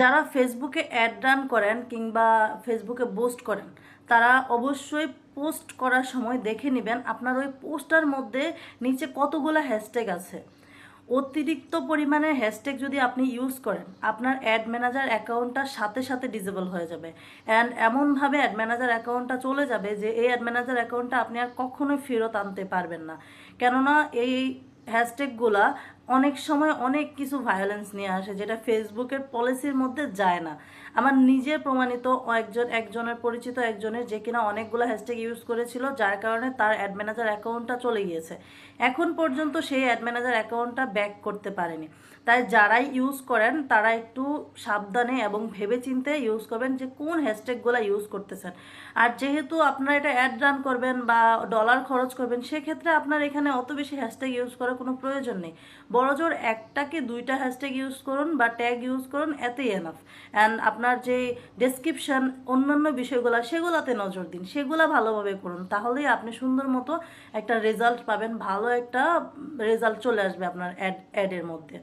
যারা ফেসবুকে add run করেন কিংবা ফেসবুকে পোস্ট করেন, তারা অবশ্যই পোস্ট করার সময় দেখে নেবেন আপনার ওই পোস্টার মধ্যে নিচে কতগুলো হ্যাশট্যাগ আছে। অতিরিক্ত পরিমাণে হ্যাশট্যাগ যদি আপনি ইউজ করেন, আপনার অ্যাড ম্যানেজার অ্যাকাউন্টটা সাথে সাথে ডিজেবল হয়ে যাবে। অ্যান্ড এমনভাবে অ্যাড ম্যানেজার অ্যাকাউন্টটা চলে যাবে যে এই অ্যাড ম্যানেজার অ্যাকাউন্টটা আপনি আর কখনোই ফেরত আনতে পারবেন না। কেননা এই হ্যাশট্যাগুলা অনেক সময় অনেক কিছু ভায়োলেন্স নিয়ে আসে যেটা ফেসবুকের পলিসির মধ্যে যায় না। আমার নিজে প্রমাণিত একজন, একজনের পরিচিত একজনের যে কিনা অনেকগুলো হ্যাশট্যাগ ইউজ করেছিল, যার কারণে তার অ্যাড ম্যানেজার অ্যাকাউন্টটা চলে গিয়েছে। এখন পর্যন্ত সেই অ্যাড ম্যানেজার অ্যাকাউন্টটা ব্যাক করতে পারেনি। তাই যারাই ইউজ করেন, তারা একটু সাবধানে এবং ভেবেচিন্তে ইউজ করবেন যে কোন হ্যাশট্যাগুলো ইউজ করতেছেন। আর যেহেতু আপনারা এটা অ্যাড রান করবেন বা ডলার খরচ করবেন, সেক্ষেত্রে আপনার এখানে অত বেশি হ্যাশট্যাগ ইউজ করার কোনো প্রয়োজন নেই। বড়জোর একটাকে দুইটা হ্যাশট্যাগ ইউজ করুন বা ট্যাগ ইউজ করুন, এতেই এনাফ অ্যান্ড আপনার যে ডেসক্রিপশান অন্যান্য বিষয়গুলো, সেগুলোতে নজর দিন। সেগুলো ভালোভাবে করুন। তাহলেই আপনি সুন্দর মতো একটা রেজাল্ট পাবেন। ভালো একটা রেজাল্ট চলে আসবে আপনার অ্যাড অ্যাডের মধ্যে।